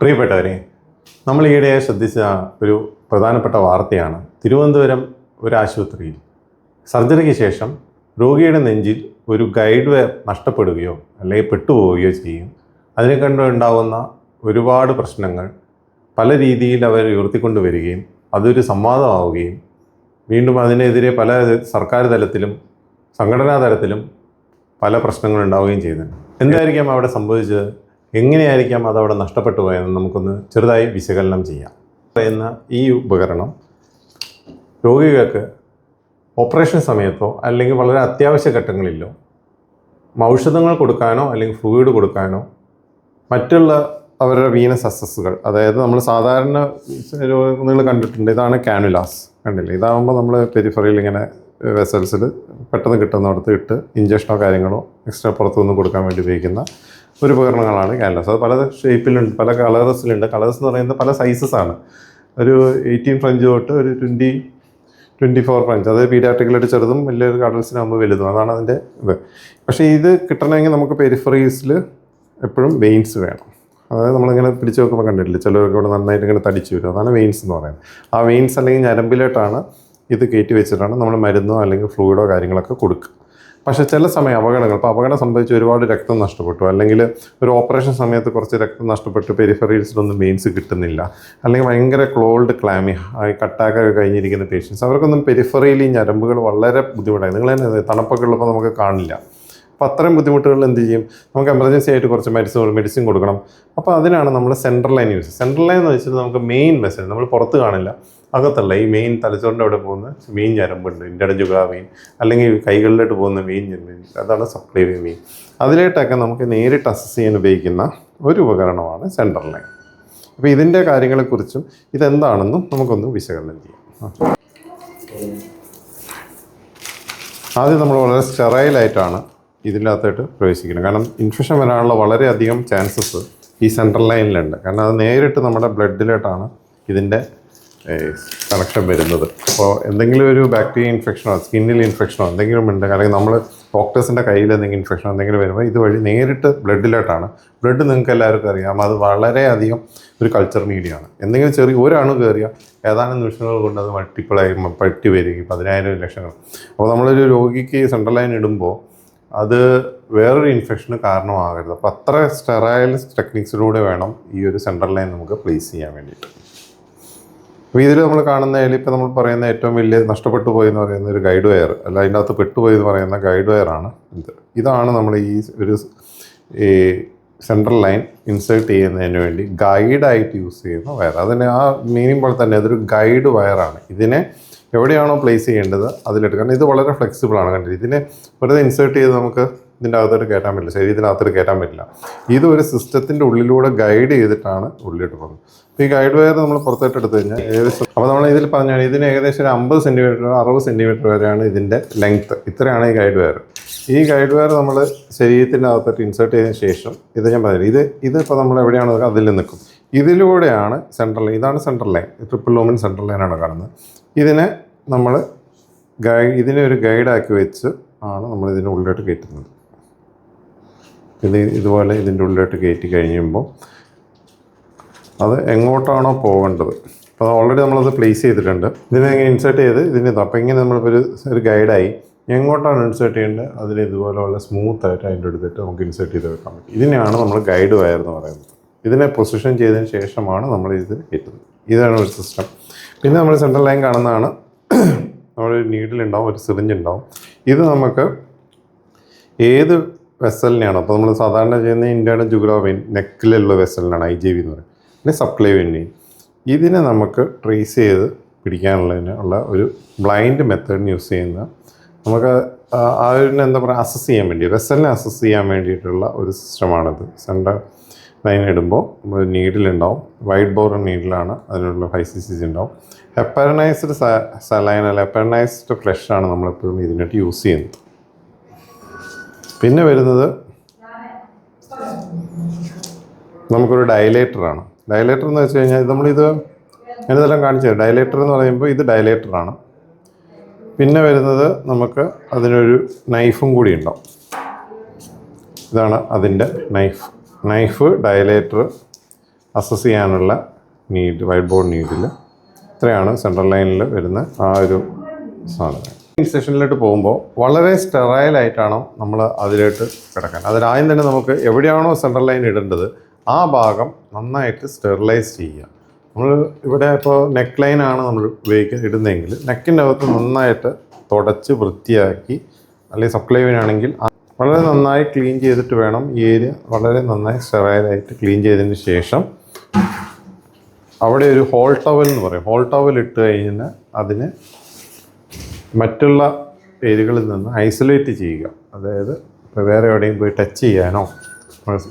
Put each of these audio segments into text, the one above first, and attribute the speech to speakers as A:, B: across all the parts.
A: പ്രിയപ്പെട്ടവരെ നമ്മൾ ഈയിടെയായി ശ്രദ്ധിച്ച ഒരു പ്രധാനപ്പെട്ട വാർത്തയാണ്. തിരുവനന്തപുരം ഒരു ആശുപത്രിയിൽ സർജറിക്ക് ശേഷം രോഗിയുടെ നെഞ്ചിൽ ഒരു ഗൈഡ് വെയർ നഷ്ടപ്പെടുകയോ അല്ലെങ്കിൽ പെട്ടുപോവുകയോ ചെയ്യും. അതിനെ കണ്ടുണ്ടാവുന്ന ഒരുപാട് പ്രശ്നങ്ങൾ പല രീതിയിൽ അവർ ഉയർത്തിക്കൊണ്ട് വരികയും അതൊരു സംവാദമാവുകയും വീണ്ടും അതിനെതിരെ പല സർക്കാർ തലത്തിലും സംഘടനാ തലത്തിലും പല പ്രശ്നങ്ങളുണ്ടാവുകയും ചെയ്യുന്നുണ്ട്. എന്തായിരിക്കാം അവിടെ സംഭവിച്ചത്? എങ്ങനെയായിരിക്കാം അതവിടെ നഷ്ടപ്പെട്ടു പോയതെന്ന് നമുക്കൊന്ന് ചെറുതായി വിശകലനം ചെയ്യാം. പറയുന്ന ഈ ഉപകരണം രോഗികൾക്ക് ഓപ്പറേഷൻ സമയത്തോ അല്ലെങ്കിൽ വളരെ അത്യാവശ്യ ഘട്ടങ്ങളിലോ ഔഷധങ്ങൾ കൊടുക്കാനോ അല്ലെങ്കിൽ ഫ്ലൂയിഡ് കൊടുക്കാനോ മറ്റുള്ള അവരുടെ വീനസ് അസസ്സുകൾ അതായത് നമ്മൾ സാധാരണ നിങ്ങൾ കണ്ടിട്ടുണ്ട് ഇതാണ് കാനുലാസ് കണ്ടില്ലേ? ഇതാകുമ്പോൾ നമ്മൾ പെരിഫറിയിൽ ഇങ്ങനെ വെസൽസിൽ പെട്ടെന്ന് കിട്ടുന്നിടത്ത് ഇട്ട് ഇഞ്ചക്ഷനോ കാര്യങ്ങളോ എക്സ്ട്രാ പുറത്തുനിന്ന് കൊടുക്കാൻ വേണ്ടി ഉപയോഗിക്കുന്ന ഒരു ഉപകരണങ്ങളാണ് ക്യാൻവാസ് അത് പല ഷേപ്പിലുണ്ട് പല കളേഴ്സിലുണ്ട്. കളേഴ്സ് എന്ന് പറയുന്നത് പല സൈസസ് ആണ്. ഒരു എയ്റ്റീൻ ഫ്രഞ്ച് തൊട്ട് ഒരു ട്വന്റി ട്വന്റി ഫോർ ഫ്രഞ്ച് അത് പീഡിയാട്രിക്കലായിട്ട് ചെറുതും വലിയൊരു കടൽസിനാകുമ്പോൾ വലുതും. അതാണ് അതിന്റെ ഇത്. പക്ഷേ ഇത് കിട്ടണമെങ്കിൽ നമുക്ക് പെരിഫറീസിൽ എപ്പോഴും വെയിൻസ് വേണം. അതായത് നമ്മളിങ്ങനെ പിടിച്ചു നോക്കുമ്പോൾ കണ്ടിട്ടില്ല ചിലവർക്ക് ഇവിടെ നന്നായിട്ട് ഇങ്ങനെ തടിച്ചു വരും. അതാണ് വെയിൻസ് എന്ന് പറയുന്നത്. ആ വെയിൻസ് അല്ലെങ്കിൽ ഞരമ്പിലോട്ടാണ് ഇത് കയറ്റി വെച്ചിട്ടാണ് നമ്മൾ മരുന്നോ അല്ലെങ്കിൽ ഫ്ലൂയിഡോ കാര്യങ്ങളൊക്കെ കൊടുക്കുക. പക്ഷേ ചില സമയം അപകടങ്ങൾ ഇപ്പോൾ അപകടം സംബന്ധിച്ച് ഒരുപാട് രക്തം നഷ്ടപ്പെട്ടു. അല്ലെങ്കിൽ ഒരു ഓപ്പറേഷൻ സമയത്ത് കുറച്ച് രക്തം നഷ്ടപ്പെട്ട് പെരിഫറീൽസിലൊന്നും വെയിൻസ് കിട്ടുന്നില്ല. അല്ലെങ്കിൽ ഭയങ്കര ക്ലോൾഡ് ക്ലാമി കട്ടാക്കൊക്കെ കഴിഞ്ഞിരിക്കുന്ന പേഷ്യൻസ് അവർക്കൊന്നും പെരിഫറിയിൽ ഈ ഞരമ്പുകൾ വളരെ ബുദ്ധിമുട്ടായി. നിങ്ങൾ തന്നെ തണുപ്പൊക്കെ ഉള്ളപ്പോൾ നമുക്ക് കാണില്ല. അപ്പോൾ അത്രയും ബുദ്ധിമുട്ടുകൾ എന്ത് ചെയ്യും? നമുക്ക് എമർജൻസി ആയിട്ട് കുറച്ച് മെഡിസിൻ മെഡിസിൻ കൊടുക്കണം. അപ്പോൾ അതിനാണ് നമ്മൾ central line use central line എന്ന് വെച്ചാൽ നമുക്ക് മെയിൻ മെസ്സേജ് നമ്മൾ പുറത്ത് കാണില്ല. അകത്തുള്ള ഈ മെയിൻ തലച്ചോറിന്റെ അവിടെ പോകുന്ന മെയിൻ ഞരമ്പുണ്ട് ഇന്റർ മെയിൻ അല്ലെങ്കിൽ കൈകളിലോട്ട് പോകുന്ന മെയിൻ ഞരമ്പ് അതാണ് സപ്ലൈവി മെയിൻ അതിലേട്ടൊക്കെ നമുക്ക് നേരിട്ട് അസസ് ചെയ്യാൻ ഉപയോഗിക്കുന്ന ഒരു ഉപകരണമാണ് സെൻട്രൽ ലൈൻ അപ്പോൾ ഇതിന്റെ കാര്യങ്ങളെക്കുറിച്ചും ഇതെന്താണെന്നും നമുക്കൊന്ന് വിശകലനം ചെയ്യാം. ആദ്യം നമ്മൾ വളരെ സ്റ്റെറൈലായിട്ടാണ് ഇതിനകത്തോട്ട് പ്രവേശിക്കുന്നത്. കാരണം ഇൻഫെക്ഷൻ വരാനുള്ള വളരെയധികം ചാൻസസ് ഈ സെൻട്രൽ ലൈനിലുണ്ട് കാരണം അത് നേരിട്ട് നമ്മുടെ ബ്ലഡിലോട്ടാണ് ഇതിന്റെ കണക്ഷൻ വരുന്നത്. അപ്പോൾ എന്തെങ്കിലും ഒരു ബാക്ടീരിയ ഇൻഫെക്ഷനോ സ്കിന്നിൽ ഇൻഫെക്ഷനോ എന്തെങ്കിലും ഉണ്ട് അല്ലെങ്കിൽ നമ്മൾ ഡോക്ടേഴ്സിന്റെ കയ്യിൽ എന്തെങ്കിലും ഇൻഫെക്ഷനോ എന്തെങ്കിലും വരുമ്പോൾ ഇതുവഴി നേരിട്ട് ബ്ലഡിലോട്ടാണ് ബ്ലഡ് നിങ്ങൾക്ക് എല്ലാവർക്കും അറിയാം. അത് വളരെയധികം ഒരു കൾച്ചർ മീഡിയമാണ് എന്തെങ്കിലും ചെറിയ ഒരാണ് കയറിയ ഏതാനും നിമിഷങ്ങൾ കൊണ്ട് അത് മൾട്ടിപ്പിളായി പറ്റി വരികയും പതിനായിരം ലക്ഷങ്ങൾ. അപ്പോൾ നമ്മളൊരു രോഗിക്ക് സെൻട്രൽ ലൈൻ ഇടുമ്പോൾ അത് വേറൊരു ഇൻഫെക്ഷന് കാരണമാകരുത്. അപ്പോൾ അത്ര സ്റ്റെറൈൽ ടെക്നിക്സിലൂടെ വേണം ഈ ഒരു സെൻട്രൽ ലൈൻ നമുക്ക് പ്ലേസ് ചെയ്യാൻ വേണ്ടിയിട്ട്. അപ്പോൾ ഇതിൽ നമ്മൾ കാണുന്ന ഇപ്പോൾ നമ്മൾ പറയുന്ന ഏറ്റവും വലിയ നഷ്ടപ്പെട്ടു പോയി എന്ന് പറയുന്ന ഒരു ഗൈഡ് വയർ അല്ല അതിന്റെ അകത്ത് പെട്ടുപോയി എന്ന് പറയുന്ന ഗൈഡ് വയറാണ് ഇത്. ഇതാണ് നമ്മൾ ഈ ഒരു ഈ സെൻട്രൽ ലൈൻ ഇൻസേർട്ട് ചെയ്യുന്നതിന് വേണ്ടി ഗൈഡായിട്ട് യൂസ് ചെയ്യുന്ന വയർ അതിന് ആ മീനിങ് പോലെ തന്നെ അതൊരു ഗൈഡ് വയറാണ് ഇതിനെ എവിടെയാണോ പ്ലേസ് ചെയ്യേണ്ടത് അതിലിട്ട് കാരണം ഇത് വളരെ ഫ്ലെക്സിബിൾ ആണ്. കണ്ടിട്ട് ഇതിനെ വെറുതെ ഇൻസേർട്ട് ചെയ്ത് നമുക്ക് ഇതിന്റെ അകത്തോട്ട് കയറ്റാൻ പറ്റില്ല. ശരീരത്തിനകത്തോട്ട് കയറ്റാൻ പറ്റില്ല. ഇത് ഒരു സിസ്റ്റത്തിന്റെ ഉള്ളിലൂടെ ഗൈഡ് ചെയ്തിട്ടാണ് ഉള്ളിലോട്ട് പോകുന്നത്. ഈ ഗൈഡ് വയർ നമ്മൾ പുറത്തോട്ട് എടുത്തു കഴിഞ്ഞാൽ ഏകദേശം അപ്പോൾ നമ്മൾ ഇതിൽ പറഞ്ഞാൽ ഇതിന് ഏകദേശം ഒരു അമ്പത് സെന്റിമീറ്റർ അറുപത് സെന്റിമീറ്റർ വരെയാണ് ഇതിന്റെ ലെങ്ത്ത് ഇത്രയാണ് ഈ ഗൈഡ് വയർ ഈ ഗൈഡ് വയർ നമ്മൾ ശരീരത്തിന്റെ അകത്തോട്ട് ഇൻസേർട്ട് ചെയ്തതിന് ശേഷം ഇത് ഞാൻ പറഞ്ഞില്ല ഇത് ഇതിപ്പോൾ നമ്മൾ എവിടെയാണ് അതിൽ നിൽക്കും. ഇതിലൂടെയാണ് സെൻട്രൽ ലൈൻ ഇതാണ് central line triple lumen central ലൈനാണ് കാണുന്നത്. ഇതിനെ നമ്മൾ ഗൈ ഇതിനെ ഒരു ഗൈഡാക്കി വെച്ച് ആണ് നമ്മൾ ഇതിന്റെ ഉള്ളിലോട്ട് കയറ്റുന്നത്. ഇത് ഇതുപോലെ ഇതിന്റെ ഉള്ളിലോട്ട് കയറ്റി കഴിയുമ്പോൾ അത് എങ്ങോട്ടാണോ പോകേണ്ടത്. അപ്പോൾ ഓൾറെഡി നമ്മളത് പ്ലേസ് ചെയ്തിട്ടുണ്ട്. ഇതിനെ ഇങ്ങനെ ഇൻസേർട്ട് ചെയ്ത് ഇതിന് അപ്പോൾ ഇങ്ങനെ നമ്മളിപ്പോൾ ഒരു ഗൈഡായി എങ്ങോട്ടാണ് ഇൻസേർട്ട് ചെയ്യേണ്ടത്? അതിൽ ഇതുപോലെയുള്ള സ്മൂത്ത് ആയിട്ട് അതിന്റെ അടുത്തിട്ട് നമുക്ക് ഇൻസേർട്ട് ചെയ്ത് വെക്കാൻ പറ്റും. ഇതിനെയാണ് നമ്മൾ ഗൈഡ് വയർ എന്ന് പറയുന്നത്. ഇതിനെ പൊസിഷൻ ചെയ്തതിന് ശേഷമാണ് നമ്മൾ ഇത് കിട്ടുന്നത് ഇതാണ് ഒരു സിസ്റ്റം പിന്നെ നമ്മൾ സെൻട്രൽ ലൈൻ കാണുന്നതാണ്. നമ്മളൊരു നീഡിലുണ്ടാവും ഒരു സിറിഞ്ച് ഉണ്ടാവും. ഇത് നമുക്ക് ഏത് വെസലിനെയാണോ അപ്പോൾ നമ്മൾ സാധാരണ ചെയ്യുന്ന ഇന്ത്യയുടെ ജുഗ്രാഫി നെക്കിലുള്ള വെസലിനാണ് ഐ ജെ വി എന്ന് പറയുന്നത്. പിന്നെ സപ്ലൈ വെയിൻ ഇതിനെ നമുക്ക് ട്രേസ് ചെയ്ത് പിടിക്കാനുള്ളതിന് ഉള്ള ഒരു ബ്ലൈൻഡ് മെത്തേഡ് യൂസ് ചെയ്യുന്ന നമുക്ക് ഒരു എന്താ പറയുക അസസ് ചെയ്യാൻ വേണ്ടി വെസലിനെ അസസ് ചെയ്യാൻ വേണ്ടിയിട്ടുള്ള ഒരു സിസ്റ്റമാണിത് സെന്റർ ലൈൻ ഇടുമ്പോൾ ഒരു നീഡിലുണ്ടാവും വൈറ്റ് ബോർ നീഡിലാണ് അതിനുള്ള ഫൈവ് സി സി ഉണ്ടാവും ഹെപ്പറനൈസ്ഡ് സലൈൻ അല്ല ഹെപ്പറനൈസ്ഡ് ഫ്ലഷാണ് നമ്മളെപ്പോഴും ഇതിനായിട്ട് യൂസ് ചെയ്യുന്നത്. പിന്നെ വരുന്നത് നമുക്കൊരു ഡയലേറ്ററാണ് ഡയലേറ്റർ എന്ന് വെച്ച് കഴിഞ്ഞാൽ നമ്മളിത് ഞാനിതെല്ലാം കാണിച്ചത് ഡയലേറ്റർ എന്ന് പറയുമ്പോൾ ഇത് ഡയലേറ്ററാണ് പിന്നെ വരുന്നത് നമുക്ക് അതിനൊരു നൈഫും കൂടി ഉണ്ടാവും. ഇതാണ് അതിന്റെ നൈഫ് നൈഫ് ഡയലേറ്റർ അസസ് ചെയ്യാനുള്ള നീഡ് വൈറ്റ് ബോർഡ് നീഡിൽ ഇത്രയാണ് സെൻട്രൽ ലൈനിൽ വരുന്ന ആ ഒരു സാധനം. സെഷനിലോട്ട് പോകുമ്പോൾ വളരെ സ്റ്റെറൈലായിട്ടാണ് നമ്മൾ അതിലോട്ട് കിടക്കാൻ. അതിലാദ്യം തന്നെ നമുക്ക് എവിടെയാണോ സെൻട്രൽ ലൈൻ ഇടേണ്ടത് ആ ഭാഗം നന്നായിട്ട് സ്റ്റെറിലൈസ് ചെയ്യുക. നമ്മൾ ഇവിടെ ഇപ്പോൾ നെക്ക് ലൈനാണ് നമ്മൾ ഉപയോഗിക്കുക ഇടുന്നതെങ്കിൽ നെക്കിന്റെ അകത്ത് നന്നായിട്ട് തുടച്ച് വൃത്തിയാക്കി അല്ലെങ്കിൽ സപ്ലൈവിനാണെങ്കിൽ വളരെ നന്നായി ക്ലീൻ ചെയ്തിട്ട് വേണം ഈ ഏരിയ വളരെ നന്നായി സ്റ്റെറൈലായിട്ട് ക്ലീൻ ചെയ്തതിന് ശേഷം അവിടെ ഒരു ഹോൾ ടവൽ എന്ന് പറയും. ഹോൾ ടവൽ ഇട്ട് കഴിഞ്ഞാൽ അതിനെ മറ്റുള്ള ഏരിയകളിൽ നിന്ന് ഐസൊലേറ്റ് ചെയ്യുക. അതായത് വേറെ എവിടെയും പോയി ടച്ച് ചെയ്യാനോ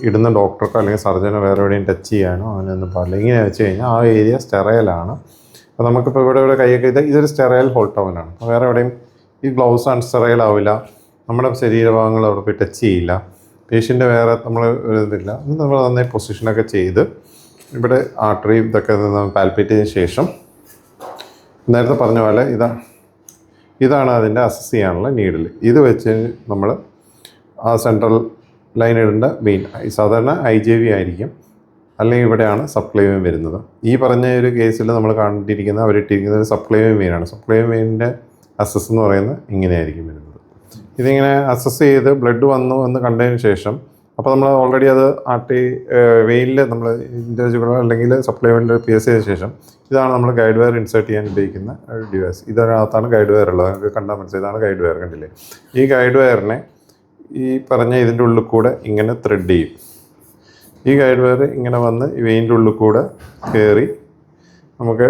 A: ഇടുന്ന ഡോക്ടർക്കോ അല്ലെങ്കിൽ സർജനോ വേറെ എവിടെയും ടച്ച് ചെയ്യാനോ അങ്ങനെയൊന്നും പാടില്ല. ഇങ്ങനെ വെച്ച് കഴിഞ്ഞാൽ ആ ഏരിയ സ്റ്റെറയിലാണ് അപ്പോൾ നമുക്കിപ്പോൾ ഇവിടെ ഇവിടെ കൈയൊക്കെ ഇത് ഇതൊരു സ്റ്റെറൈൽ ഹോൾ ടവലാണ് അപ്പോൾ വേറെ എവിടെയും ഈ ഗ്ലൗസ് ആണ് സ്റ്റെറൈൽ ആവില്ല. നമ്മുടെ ശരീരഭാഗങ്ങൾ അവിടെ പോയി ടച്ച് ചെയ്യില്ല. പേഷ്യന്റെ വേറെ നമ്മൾ ഇതില്ല. ഇത് നമ്മൾ നന്നായി പൊസിഷനൊക്കെ ചെയ്ത് ഇവിടെ ആർട്ടറി ഇതൊക്കെ പാൽപ്പേറ്റ് ചെയ്തതിന് ശേഷം നേരത്തെ പറഞ്ഞ പോലെ ഇതാ ഇതാണ് അതിന്റെ അസസ് ചെയ്യാനുള്ള നീഡിൽ ഇത് വെച്ച് നമ്മൾ ആ സെൻട്രൽ ലൈൻ ഇടേണ്ട മെയിൻ സാധാരണ ഐ ജെ വി ആയിരിക്കും. അല്ലെങ്കിൽ ഇവിടെയാണ് സപ്ലൈവൻ വരുന്നത്. ഈ പറഞ്ഞ ഒരു കേസിൽ നമ്മൾ കണ്ടിരിക്കുന്ന അവരിട്ടിരിക്കുന്ന ഒരു സപ്ലൈവൻ മെയിനാണ് സപ്ലൈവൻ മെയിനിന്റെ അസസ് എന്ന് പറയുന്നത് ഇങ്ങനെയായിരിക്കും വരുന്നത്. ഇതിങ്ങനെ അസസ് ചെയ്ത് ബ്ലഡ് വന്നു എന്ന് കണ്ടതിന് ശേഷം അപ്പോൾ നമ്മൾ ഓൾറെഡി അത് ആട്ടി വെയിനിൽ നമ്മൾ ഇൻഡിവിജ്വൽ അല്ലെങ്കിൽ സപ്ലിമെന്റ് പി എസ് ചെയ്ത ശേഷം ഇതാണ് നമ്മൾ ഗൈഡ് വയർ ഇൻസേർട്ട് ചെയ്യാൻ ഉപയോഗിക്കുന്ന ഡിവൈസ് ഇതിനകത്താണ് ഗൈഡ് വയർ ഉള്ളത്. നമുക്ക് കണ്ടാൽ മനസ്സിലായി. ഇതാണ് ഗൈഡ് വയർ കണ്ടില്ലേ? ഈ ഗൈഡ് വയറിനെ ഈ പറഞ്ഞ ഇതിന്റെ ഉള്ളിൽ കൂടെ ഇങ്ങനെ ത്രെഡ് ചെയ്യും. ഈ ഗൈഡ് വയർ ഇങ്ങനെ വന്ന് വെയിന്റെ ഉള്ളിൽ കൂടെ കയറി നമുക്ക്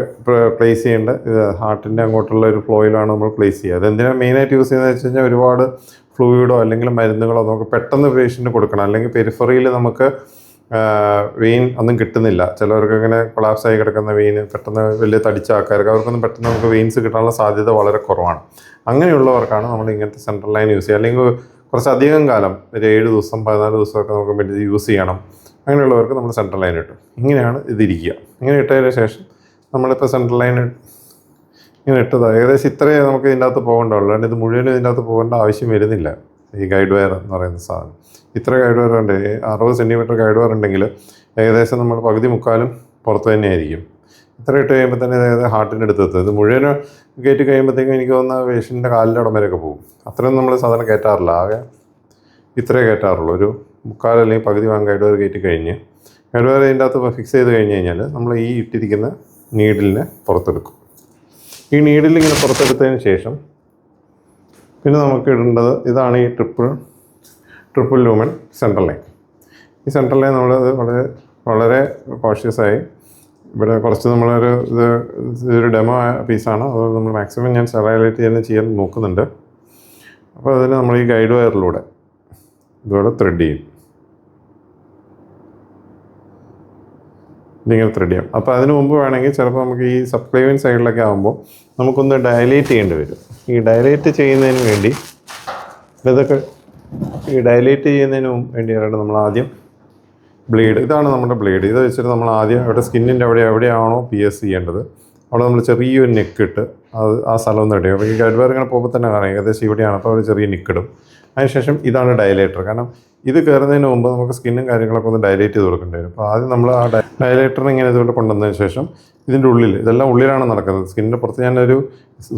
A: പ്ലേസ് ചെയ്യേണ്ട ഇത് ഹാർട്ടിന്റെ അങ്ങോട്ടുള്ള ഒരു ഫ്ലോയിലാണ് നമ്മൾ പ്ലേസ് ചെയ്യുക. അതെന്തിനാണ് മെയിനായിട്ട് യൂസ് ചെയ്യുന്നത് വെച്ച് കഴിഞ്ഞാൽ ഒരുപാട് ഫ്ലൂയിഡോ അല്ലെങ്കിൽ മരുന്നുകളോ നമുക്ക് പെട്ടെന്ന് പേഷ്യന്റ് കൊടുക്കണം. അല്ലെങ്കിൽ പെരിഫറിയിൽ നമുക്ക് വെയിൻ ഒന്നും കിട്ടുന്നില്ല. ചിലവർക്ക് ഇങ്ങനെ കൊളാപ്സ് ആയി കിടക്കുന്ന വെയിൻ പെട്ടെന്ന് വലിയ തടിച്ച ആൾക്കാർക്ക് അവർക്കൊന്നും പെട്ടെന്ന് നമുക്ക് വെയിൻസ് കിട്ടാനുള്ള സാധ്യത വളരെ കുറവാണ്. അങ്ങനെയുള്ളവർക്കാണ് നമ്മൾ ഇങ്ങനത്തെ സെൻട്രൽ ലൈൻ യൂസ് ചെയ്യുക. അല്ലെങ്കിൽ കുറച്ചധികം കാലം ഒരു ഏഴ് ദിവസം പതിനാല് ദിവസമൊക്കെ നമുക്ക് വേണ്ടി യൂസ് ചെയ്യണം. അങ്ങനെയുള്ളവർക്ക് നമ്മൾ സെൻട്രൽ ലൈൻ ഇട്ടു. ഇങ്ങനെയാണ് ഇതിരിക്കുക ഇങ്ങനെ ഇട്ടതിന് ശേഷം നമ്മളിപ്പോൾ സെൻട്രൽ ലൈൻ ഇങ്ങനെ ഇട്ടത്. ഏകദേശം ഇത്രയേ നമുക്ക് ഇതിന്റെ അകത്ത് പോകേണ്ടുള്ളൂ അല്ലാണ്ട് ഇത് മുഴുവനും ഇതിന്റെ അകത്ത് പോകേണ്ട ആവശ്യം വരുന്നില്ല. ഈ ഗൈഡ് വയർ എന്ന് പറയുന്ന സാധനം. ഇത്ര ഗൈഡ് വയർ ഉണ്ട്. അറുപത് സെന്റിമീറ്റർ ഗൈഡ് വയർ ഉണ്ടെങ്കിൽ ഏകദേശം നമ്മൾ പകുതി മുക്കാലും പുറത്ത് തന്നെയായിരിക്കും. ഇത്ര ഇട്ട് കഴിയുമ്പോൾ തന്നെ ഹാർട്ടിന്റെ അടുത്ത് എത്തും ഇത് മുഴുവനും കയറ്റി കഴിയുമ്പോഴത്തേക്കും എനിക്ക് തോന്നുന്ന പേഷ്യന്റെ കാലിന്റെ ഇടം പോകും. അത്രയും നമ്മൾ സാധാരണ കയറ്റാറില്ല ആകെ ഇത്രേ കയറ്റാറുള്ളൂ ഒരു മുക്കാൽ അല്ലെങ്കിൽ പകുതി വാങ്ങാൻ ഗൈഡ് വയർ കയറ്റി കഴിഞ്ഞ് ഗൈഡ് വയർ അതിന്റെ അകത്ത് ഫിക്സ് ചെയ്ത് കഴിഞ്ഞ് കഴിഞ്ഞാൽ നമ്മൾ ഈ ഇട്ടിരിക്കുന്ന നീഡിലിനെ പുറത്തെടുക്കും. ഈ നീഡിൽ ഇങ്ങനെ പുറത്തെടുത്തതിന് ശേഷം പിന്നെ നമുക്ക് ഇടേണ്ടത് ഇതാണ് ഈ triple triple lumen central line ഈ സെൻട്രൽ ലൈൻ നമ്മളത് വളരെ വളരെ കോഷ്യസ് ആയി ഇവിടെ കുറച്ച് നമ്മളൊരു ഇത് ഇതൊരു ഡെമോ പീസാണ് അത് നമ്മൾ മാക്സിമം ഞാൻ സെറൈലൈറ്റ് തന്നെ ചെയ്യാൻ നോക്കുന്നുണ്ട്. അപ്പോൾ അതിന് നമ്മൾ ഈ ഗൈഡ് വയറിലൂടെ ഇതുപോലെ ത്രെഡ് ചെയ്യും. ഇതിങ്ങനെ ത്രെഡ് ചെയ്യാം. അപ്പോൾ അതിന് മുമ്പ് വേണമെങ്കിൽ ചിലപ്പോൾ നമുക്ക് ഈ സപ്ലൈവിൻ സൈഡിലൊക്കെ ആകുമ്പോൾ നമുക്കൊന്ന് ഡയലേറ്റ് ചെയ്യേണ്ടി വരും. ഈ ഡയലേറ്റ് ചെയ്യുന്നതിന് വേണ്ടി ഇതൊക്കെ ഈ ഡയലേറ്റ് ചെയ്യുന്നതിന് വേണ്ടിയാണ് നമ്മൾ ആദ്യം ബ്ലേഡ്. ഇതാണ് നമ്മുടെ ബ്ലേഡ്. ഇത് വെച്ചിട്ട് നമ്മൾ ആദ്യം അവിടെ സ്കിന്നിന്റെ അവിടെ എവിടെയാണോ പി എസ് ചെയ്യേണ്ടത്. അവിടെ നമ്മൾ ചെറിയൊരു നെക്ക് ഇട്ട് അത് ആ സ്ഥലം ഒന്ന് ഇടുക. അപ്പോൾ ഈ ഗൈഡ് വയർ ഇങ്ങനെ പോകുമ്പോൾ തന്നെ കാണാം. ഏകദേശം ഇവിടെയാണ്. അപ്പോൾ അവിടെ ചെറിയ നെക്കിടും അതിനുശേഷം ഇതാണ് ഡയലേറ്റർ. കാരണം ഇത് കയറുന്നതിന് മുമ്പ് നമുക്ക് സ്കിന്നും കാര്യങ്ങളൊക്കെ ഒന്ന് ഡയലേറ്റ് ചെയ്ത് കൊടുക്കേണ്ടി വരും. അപ്പോൾ ആദ്യം നമ്മൾ ആ ഡയലേറ്ററിനെ ഇങ്ങനെ ഇതുകൊണ്ട് കൊണ്ടുവന്നതിന് ശേഷം ഇതിന്റെ ഉള്ളിൽ ഇതെല്ലാം ഉള്ളിലാണ് നടക്കുന്നത്. സ്കിന്നിന്റെ പുറത്ത് ഞാനൊരു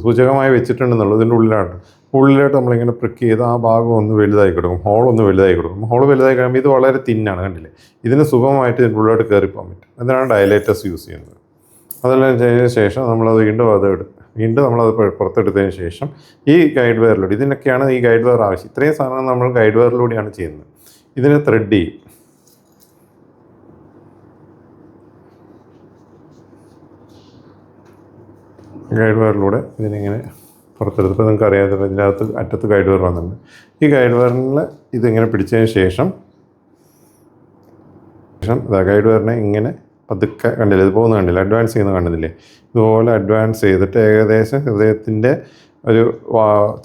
A: സൂചകമായി വെച്ചിട്ടുണ്ടെന്നുള്ളൂ. ഇതിന്റെ ഉള്ളിലാണ്. ഉള്ളിലായിട്ട് നമ്മളിങ്ങനെ പ്രിക്ക് ചെയ്ത് ആ ഭാഗം ഒന്ന് വലുതായി കൊടുക്കും. ഹോൾ ഒന്ന് വലുതായി കൊടുക്കും. ഹോൾ വലുതായി കഴിയുമ്പോൾ ഇത് വളരെ തിന്നാണ് കണ്ടില്ലേ? ഇതിന് സുഖമായിട്ട് ഉള്ളിലോട്ട് കയറി പോകാൻ പറ്റും. അതിനാണ് ഡയലേറ്റസ് യൂസ് ചെയ്യുന്നത്. അതെല്ലാം ചെയ്തതിന് ശേഷം നമ്മളത് വീണ്ടും അത് എടു വീണ്ടും നമ്മളത് പുറ- പുറത്തെടുത്തതിന് ശേഷം ഈ ഗൈഡ് വയറിലൂടെ ഇതിനൊക്കെയാണ് ഈ ഗൈഡ് വയർ ആവശ്യം. ഇത്രയും സാധനം നമ്മൾ ഗൈഡ് വയറിലൂടെയാണ് ചെയ്യുന്നത്. ഇതിനെ ത്രെഡ് ചെയ്യും. ഗൈഡ് വയറിലൂടെ ഇതിനിങ്ങനെ പുറത്തെടുത്തപ്പോൾ നിങ്ങൾക്ക് അറിയാതെ ഇതിനകത്ത് അറ്റത്ത് ഗൈഡ് വയർ വന്നിട്ടുണ്ട്. ഈ ഗൈഡ് വയറിൽ ഇതിങ്ങനെ പിടിച്ചതിന് ശേഷം ശേഷം ഗൈഡ് വയറിനെ ഇങ്ങനെ പതുക്കെ കണ്ടില്ല? ഇത് പോകുന്ന കണ്ടില്ല? അഡ്വാൻസ് ചെയ്യുന്ന കണ്ടില്ലേ? ഇതുപോലെ അഡ്വാൻസ് ചെയ്തിട്ട് ഏകദേശം ഹൃദയത്തിന്റെ ഒരു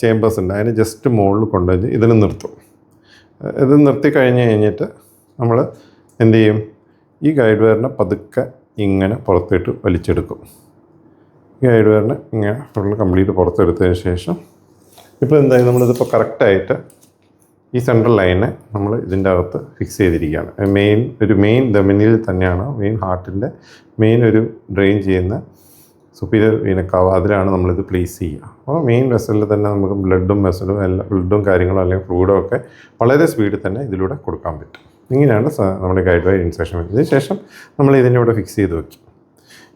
A: ചേമ്പേഴ്സ് ഉണ്ട്. അതിന് ജസ്റ്റ് മുകളിൽ കൊണ്ടുവന്ന് ഇതിന് നിർത്തും. ഇത് നിർത്തി കഴിഞ്ഞ് കഴിഞ്ഞിട്ട് നമ്മൾ എന്ത് ചെയ്യും? ഈ ഗൈഡ് വയറിനെ പതുക്കെ ഇങ്ങനെ പുറത്തിട്ട് വലിച്ചെടുക്കും. ഈ ഗൈഡ് വരണം ഇങ്ങനെ ഫുള്ള് കംപ്ലീറ്റ് പുറത്തെടുത്തതിന് ശേഷം ഇപ്പോൾ എന്തായാലും നമ്മളിതിപ്പോൾ കറക്റ്റായിട്ട് ഈ സെൻട്രൽ ലൈനെ നമ്മൾ ഇതിന്റെ അകത്ത് ഫിക്സ് ചെയ്തിരിക്കുകയാണ്. മെയിൻ ഒരു മെയിൻ ദമിനിൽ തന്നെയാണ് മെയിൻ ഹാർട്ടിന്റെ മെയിൻ ഒരു ഡ്രെയിൻ ചെയ്യുന്ന സുപ്പീരിയർ വീനക്കാവ് അതിലാണ് നമ്മളിത് പ്ലേസ് ചെയ്യുക. അപ്പോൾ മെയിൻ വെസലിൽ തന്നെ നമുക്ക് ബ്ലഡും വെസലും എല്ലാം ബ്ലഡും കാര്യങ്ങളും അല്ലെങ്കിൽ ഫ്ലൂയിഡും ഒക്കെ വളരെ സ്പീഡിൽ തന്നെ ഇതിലൂടെ കൊടുക്കാൻ പറ്റും. ഇങ്ങനെയാണ് നമ്മുടെ ഗൈഡ് വൈ ഇൻസ്ട്രക്ഷൻ ഇതിന് ശേഷം നമ്മൾ ഇതിന്റെ ഇവിടെ ഫിക്സ് ചെയ്ത് വെക്കും.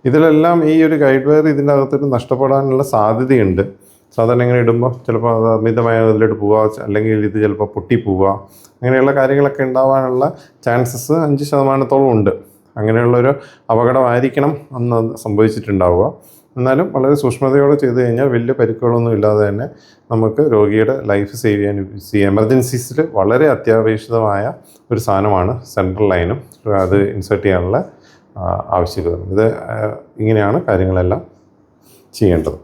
A: ഇതിലെല്ലാം ഈ ഒരു ഗൈഡ് വയർ ഇതിന്റെ അകത്തോട്ട് നഷ്ടപ്പെടാനുള്ള സാധ്യതയുണ്ട്. സാധാരണ ഇങ്ങനെ ഇടുമ്പോൾ ചിലപ്പോൾ അത് അമിതമായ അതിലോട്ട് പോവുക അല്ലെങ്കിൽ ഇത് ചിലപ്പോൾ പൊട്ടി പോവുക അങ്ങനെയുള്ള കാര്യങ്ങളൊക്കെ ഉണ്ടാവാനുള്ള ചാൻസസ് അഞ്ച് ശതമാനത്തോളം ഉണ്ട്. അങ്ങനെയുള്ളൊരു അപകടമായിരിക്കണം അന്ന് സംഭവിച്ചിട്ടുണ്ടാവുക. എന്നാലും വളരെ സൂക്ഷ്മതയോടെ ചെയ്തു കഴിഞ്ഞാൽ വലിയ പരിക്കുകളൊന്നും ഇല്ലാതെ തന്നെ നമുക്ക് രോഗിയുടെ ലൈഫ് സേവ് ചെയ്യാൻ എമർജൻസീസിൽ വളരെ അത്യാപേക്ഷിതമായ ഒരു സാധനമാണ് സെൻട്രൽ ലൈനും അത് ഇൻസേർട്ട് ചെയ്യാനുള്ള ആവശ്യകത ഇത് ഇങ്ങനെയാണ് കാര്യങ്ങളെല്ലാം ചെയ്യേണ്ടത്.